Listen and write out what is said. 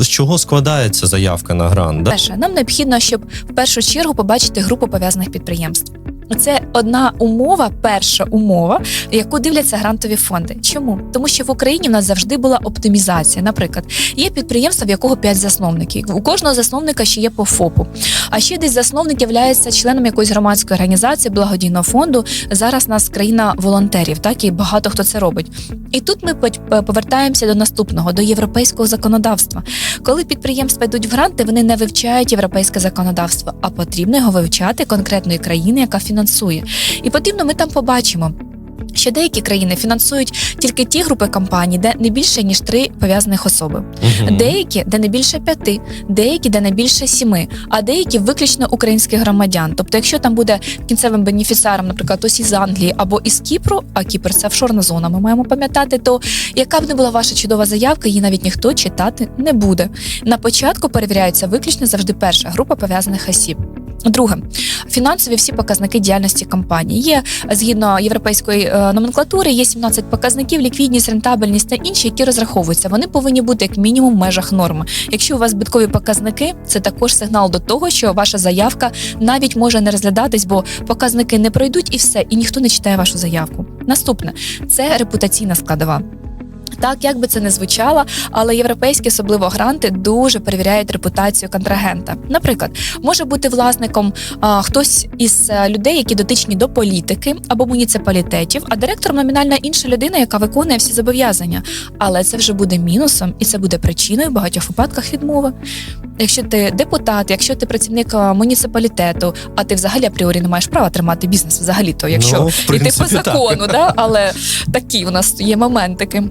З чого складається заявка на грант? Да? Перше, нам необхідно, щоб в першу чергу побачити групу пов'язаних підприємств. Це одна умова, перша умова, яку дивляться грантові фонди. Чому? Тому що в Україні в нас завжди була оптимізація. Наприклад, є підприємство, в якого 5 засновників. У кожного засновника ще є по ФОПу. А ще десь засновник є членом якоїсь громадської організації, благодійного фонду. Зараз нас країна волонтерів, так і багато хто це робить. І тут ми повертаємося до наступного, до європейського законодавства. Коли підприємства йдуть в гранти, вони не вивчають європейське законодавство, а потрібно його вивчати конкретної країни, яка фінансує. І потрібно ми там побачимо. Що деякі країни фінансують тільки ті групи компаній, де не більше ніж три пов'язаних особи, Мгм. деякі, де не більше п'яти, деякі, де не більше сіми, а деякі виключно українських громадян. Тобто, якщо там буде кінцевим бенефіціаром, наприклад, хтось із Англії або із Кіпру, а Кіпр це офшорна зона, ми маємо пам'ятати, то яка б не була ваша чудова заявка, її навіть ніхто читати не буде. На початку перевіряється виключно завжди перша група пов'язаних осіб. Друге, фінансові всі показники діяльності компанії є згідно європейської е, номенклатури. Є 17 показників, ліквідність, рентабельність та інші, які розраховуються. Вони повинні бути як мінімум в межах норми. Якщо у вас збиткові показники, це також сигнал до того, що ваша заявка навіть може не розглядатись, бо показники не пройдуть і все, і ніхто не читає вашу заявку. Наступне це репутаційна складова. Так, як би це не звучало, але європейські, особливо гранти, дуже перевіряють репутацію контрагента. Наприклад, може бути власником а, хтось із е, людей, які дотичні до політики або муніципалітетів, а директором номінальна інша людина, яка виконує всі зобов'язання. Але це вже буде мінусом, і це буде причиною в багатьох випадках відмови. Якщо ти депутат, якщо ти працівник е, муніципалітету, а ти взагалі апріорі не маєш права тримати бізнес, взагалі то якщо Ну, в іти по принципі, так. закону, да? але такі у нас є моментики.